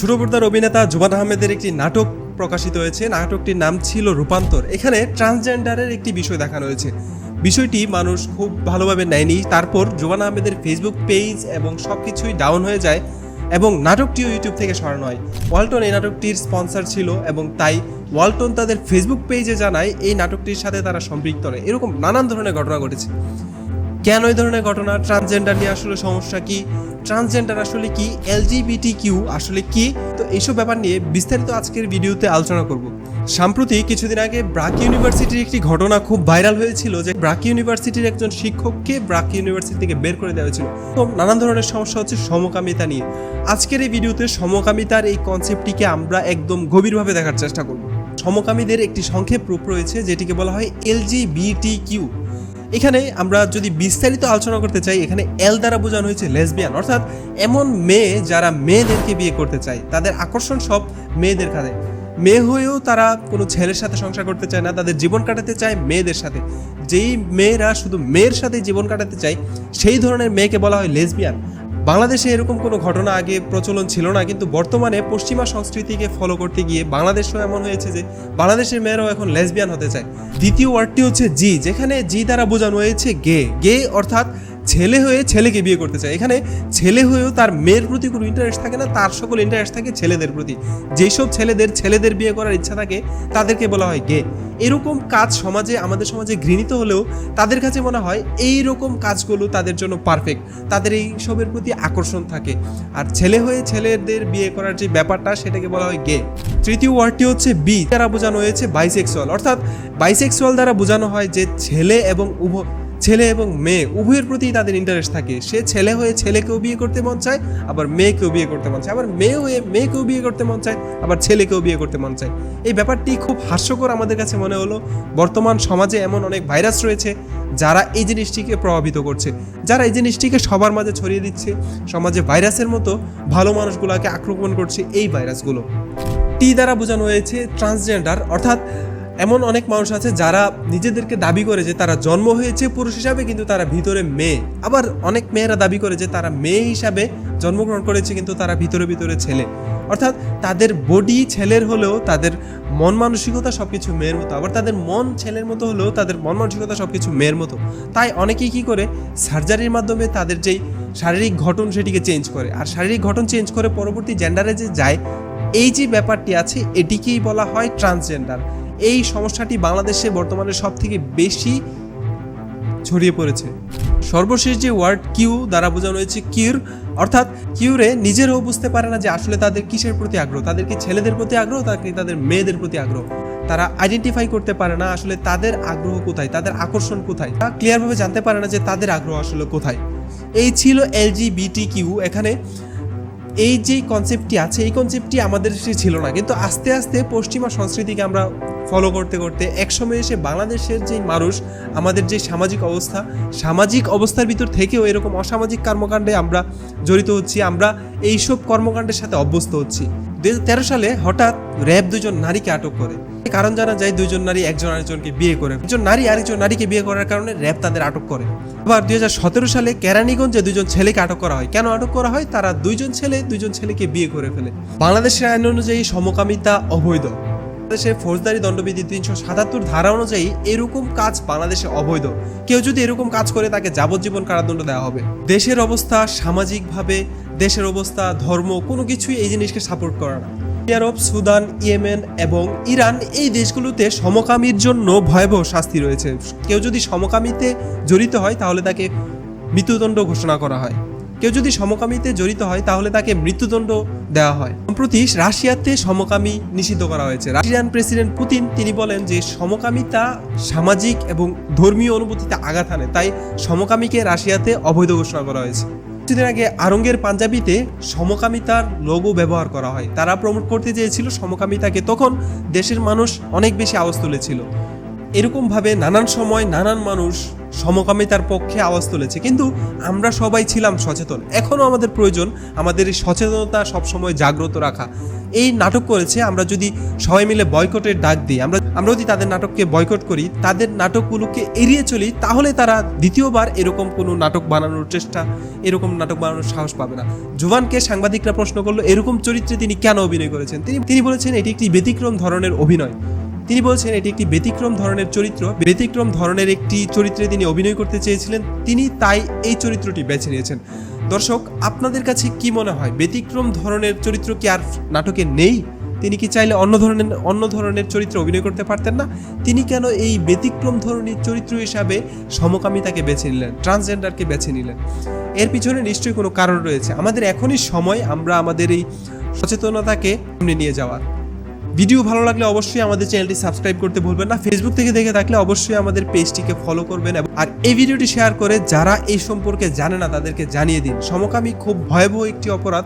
ছোট পর্দার অভিনেতা জুবান আহমেদের একটি নাটক প্রকাশিত হয়েছে। নাটকটির নাম ছিল রূপান্তর। এখানে ট্রান্সজেন্ডারের একটি বিষয় দেখানো হয়েছে বিষয়টি মানুষ খুব ভালোভাবে নেয়নি। তারপর জুবান আহমেদের ফেসবুক পেজ এবং সব কিছুই ডাউন হয়ে যায় এবং নাটকটিও ইউটিউব থেকে সরানো হয়। ওয়ালটন এই নাটকটির স্পন্সর ছিল এবং তাই ওয়ালটন তাদের ফেসবুক পেজে জানায় এই নাটকটির সাথে তারা সম্পৃক্ত নয়। এরকম নানান ধরনের ঘটনা ঘটেছে। কেন এই ধরনের ঘটনা? ট্রান্সজেন্ডার নিয়ে আসলে সমস্যা কি? ট্রান্সজেন্ডার আসলে কি? এলজিবিটি কিউ আসলে কি? তো এইসব ব্যাপার নিয়ে বিস্তারিত আজকের ভিডিওতে আলোচনা করব। সম্প্রতি কিছুদিন আগে ব্রাক ইউনিভার্সিটির একটি ঘটনা খুব ভাইরাল হয়েছিল যে ব্রাক ইউনিভার্সিটির একজন শিক্ষককে ব্রাক ইউনিভার্সিটি থেকে বের করে দেওয়া হয়েছিল। তো নানান ধরনের সমস্যা হচ্ছে সমকামিতা নিয়ে। আজকের এই ভিডিওতে সমকামিতার এই কনসেপ্টটিকে আমরা একদম গভীরভাবে দেখার চেষ্টা করব। সমকামীদের একটি সংক্ষেপ রূপ রয়েছে, যেটিকে বলা হয় এলজিবিটি কিউ এখানে আমরা যদি বিস্তারিত আলোচনা করতে চাই, এখানে এল দ্বারা বোঝানো হয়েছে লেসবিয়ান। অর্থাৎ এমন মেয়ে যারা মেয়েদেরকে বিয়ে করতে চায়, তাদের আকর্ষণ সব মেয়েদের কাছে মেয়ে হয়েও তারা কোনো ছেলের সাথে সংসার করতে চায় না, তাদের জীবন কাটাতে চায় মেয়েদের সাথে। যেই মেয়েরা শুধু মেয়ের সাথে জীবন কাটাতে চায়, সেই ধরনের মেয়েকে বলা হয় লেসবিয়ান। বাংলাদেশে এরকম কোনো ঘটনা আগে প্রচলন ছিল না, কিন্তু বর্তমানে পশ্চিমা সংস্কৃতিকে ফলো করতে গিয়ে বাংলাদেশও এমন হয়েছে যে বাংলাদেশের মেয়েরাও এখন লেসবিয়ান হতে চায়। দ্বিতীয় ওয়ার্ডটি হচ্ছে জি, যেখানে জি দ্বারা বোঝানো হয়েছে গে। গে অর্থাৎ ছেলে হয়ে ছেলেকে বিয়ে করতে চায়। এখানে ছেলে হয়েও তার মেয়ের প্রতি কোনো ইন্টারেস্ট থাকে না, তার সকল ইন্টারেস্ট থাকে ছেলেদের প্রতি। যেসব ছেলেদের ছেলেদের বিয়ে করার ইচ্ছা থাকে, তাদেরকে বলা হয় গে। এরকম কাজ সমাজে, আমাদের সমাজে ঘৃণিত হলেও তাদের কাছে মনে হয় এই রকম কাজগুলো তাদের জন্য পারফেক্ট তাদের এই সবের প্রতি আকর্ষণ থাকে। আর ছেলে হয়ে ছেলেদের বিয়ে করার যে ব্যাপারটা, সেটাকে বলা হয় গে। তৃতীয় ওয়ার্ডটি হচ্ছে বি দ্বারা বোঝানো হয়েছে বাইসেক্সুয়াল অর্থাৎ বাইসেক্সুয়াল দ্বারা বোঝানো হয় যে ছেলে এবং উভয় ছেলে এবং মেয়ে, উভয়ের প্রতি তাদের ইন্টারেস্ট থাকে। সে ছেলে হয়ে ছেলেকেও বিয়ে করতে মন চায়, আবার মেয়েকেও বিয়ে করতে মন চায়। আবার মেয়ে হয়ে মেয়েকেও বিয়ে করতে মন চায়, আবার ছেলেকেও বিয়ে করতে মন চায়। এই ব্যাপারটি খুব হাস্যকর আমাদের কাছে মনে হলো। বর্তমান সমাজে এমন অনেক ভাইরাস রয়েছে, যারা এই জিনিসটিকে প্রভাবিত করছে। যারা এই জিনিসটিকে সবার মাঝে ছড়িয়ে দিচ্ছে, সমাজে ভাইরাসের মতো ভালো মানুষগুলোকে আক্রমণ করছে এই ভাইরাসগুলো টি দ্বারা বোঝানো হয়েছে ট্রান্সজেন্ডার অর্থাৎ এমন অনেক মানুষ আছে যারা নিজেদেরকে দাবি করে যে তারা জন্ম হয়েছে পুরুষ হিসাবে, কিন্তু তারা ভিতরে মেয়ে। আবার অনেক মেয়েরা দাবি করে যে তারা মেয়ে হিসাবে জন্মগ্রহণ করেছে, কিন্তু তারা ভিতরে ভিতরে ছেলে। অর্থাৎ তাদের বডি ছেলের হলেও তাদের মন মানসিকতা সব কিছু মেয়ের মতো। আবার তাদের মন ছেলের মতো হলেও তাদের মন মানসিকতা সব কিছু মেয়ের মতো। তাই অনেকেই কী করে? সার্জারির মাধ্যমে তাদের যেই শারীরিক ঘটন সেটিকে চেঞ্জ করে। আর শারীরিক ঘটন চেঞ্জ করে পরবর্তী জেন্ডারে যে যায়, এই যে ব্যাপারটি আছে, এটিকেই বলা হয় ট্রান্সজেন্ডার এই সমস্যাটি বাংলাদেশে বর্তমানে সব থেকে বেশি ছড়িয়ে পড়েছে। সর্বশেষ যে ওয়ার্ড কিউ দ্বারা বোঝানো হয়েছে কিউর অর্থাৎ কিউরে নিজেরাও বুঝতে পারে না যে আসলে তাদের কিসের প্রতি আগ্রহ, তাদের কি ছেলেদের প্রতি আগ্রহ তাকে তাদের মেয়েদের প্রতি আগ্রহ। তারা আইডেন্টিফাই করতে পারে না আসলে তাদের আগ্রহ কোথায়, তাদের আকর্ষণ কোথায়। তারা ক্লিয়ারভাবে জানতে পারে না যে তাদের আগ্রহ আসলে কোথায়। এই ছিল এলজিবিটি কিউ এখানে এই যে কনসেপ্টটি আছে, এই কনসেপ্টটি আমাদের ছিল না। কিন্তু আস্তে আস্তে পশ্চিমা সংস্কৃতিকে আমরা ফলো করতে করতে একসময় এসে বাংলাদেশের যে মানুষ, আমাদের যে সামাজিক অবস্থা, সামাজিক অবস্থার ভিতর থেকেও এরকম অসামাজিক কর্মকাণ্ডে আমরা জড়িত হচ্ছি, আমরা এইসব কর্মকাণ্ডের সাথে অভ্যস্ত হচ্ছি। দু তেরো সালে হঠাৎ র্যাব দুজন নারীকে আটক করে। কারণ জানা যায় দুজন নারী একজন আরেকজনকে বিয়ে করে। একজন নারী আরেকজন নারীকে বিয়ে করার কারণে র্যাব তাদের আটক করে। আবার দুই হাজার সতেরো সালে কেরানীগঞ্জে দুজন ছেলেকে আটক করা হয়। কেন আটক করা হয়? তারা দুইজন ছেলে দুইজন ছেলেকে বিয়ে করে ফেলে। বাংলাদেশের আইন অনুযায়ী সমকামিতা অবৈধ। বাংলাদেশে ফৌজদারি দণ্ডবিধি তিনশো সাতাত্তর ধারা অনুযায়ী এরকম কাজ বাংলাদেশে অবৈধ। কেউ যদি এরকম কাজ করে তাকে যাবজ্জীবন কারাদণ্ড দেওয়া হবে। দেশের অবস্থা, সামাজিকভাবে, দেশের অবস্থা, ধর্ম, কোনো কিছুই এই জিনিসকে সাপোর্ট করে না। আরব সুদান, ইয়েমেন এবং ইরান এই দেশগুলোতে সমকামীর জন্য ভয়াবহ শাস্তি রয়েছে। কেউ যদি সমকামীতে জড়িত হয় তাহলে তাকে মৃত্যুদণ্ড ঘোষণা করা হয়। কেউ যদি সমকামীতে জড়িত হয়, তাহলে তাকে মৃত্যুদণ্ড দেওয়া হয়। সম্প্রতি রাশিয়াতে সমকামী নিষিদ্ধ করা হয়েছে। রাশিয়ান প্রেসিডেন্ট পুতিন, তিনি বলেন যে সমকামিতা সামাজিক এবং ধর্মীয় অনুভূতিতে আঘাত আনে তাই সমকামীকে রাশিয়াতে অবৈধ ঘোষণা করা হয়েছে। কিছুদিন আগে আরঙ্গের পাঞ্জাবিতে সমকামিতার লোগো ব্যবহার করা হয়। তারা প্রমোট করতে চেয়েছিল সমকামিতাকে, তখন দেশের মানুষ অনেক বেশি আওয়াজ তুলেছিল। এরকমভাবে নানান সময় নানান মানুষ সমকামিতার পক্ষে আওয়াজ তুলেছে। কিন্তু আমরা সবাই ছিলাম সচেতন। এখনও আমাদের প্রয়োজন আমাদের এই সচেতনতা সবসময় জাগ্রত রাখা। এই নাটক করেছে, আমরা যদি সবাই মিলে বয়কটের ডাক দিই, আমরা আমরা যদি তাদের নাটককে বয়কট করি, তাদের নাটকগুলোকে এড়িয়ে চলি, তাহলে তারা দ্বিতীয়বার এরকম কোনো নাটক বানানোর চেষ্টা, এরকম নাটক বানানোর সাহস পাবে না। জোভানকে সাংবাদিকরা প্রশ্ন করল, এরকম চরিত্রে তিনি কেন অভিনয় করেছেন? তিনি তিনি বলেছেন, এটি একটি ব্যতিক্রম ধরনের অভিনয়। তিনি বলছেন, এটি একটি ব্যতিক্রম ধরনের চরিত্র। ব্যতিক্রম ধরনের একটি চরিত্রে তিনি অভিনয় করতে চেয়েছিলেন। তিনি তাই এই চরিত্রটি বেছে নিয়েছেন। দর্শক, আপনাদের কাছে কি মনে হয়? ব্যতিক্রম ধরনের চরিত্র কি আর নাটকে নেই? তিনি কি চাইলে অন্য ধরনের অন্য ধরনের চরিত্রে অভিনয় করতে পারতেন না? তিনি কেন এই ব্যতিক্রম ধরনের চরিত্র হিসাবে সমকামিতাকে বেছে নিলেন, ট্রান্সজেন্ডারকে বেছে নিলেন? এর পিছনে নিশ্চয়ই কোনো কারণ রয়েছে। আমাদের এখনই সময়, আমরা আমাদের এই সচেতনতাকে সামনে নিয়ে যাওয়ার। ভিডিও ভালো লাগলে অবশ্যই আমাদের চ্যানেলটি সাবস্ক্রাইব করতে ভুলবেন না। ফেসবুক থেকে দেখে থাকলে অবশ্যই আমাদের পেজটিকে ফলো করবেন আর এই ভিডিওটি শেয়ার করে যারা এই সম্পর্কে জানে না, তাদেরকে জানিয়ে দিন। সমকামী খুব ভয়াবহ একটি অপরাধ।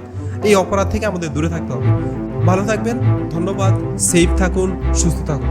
এই অপরাধ থেকে আমাদের দূরে থাকতে হবে। ভালো থাকবেন, ধন্যবাদ সেফ থাকুন, সুস্থ থাকুন।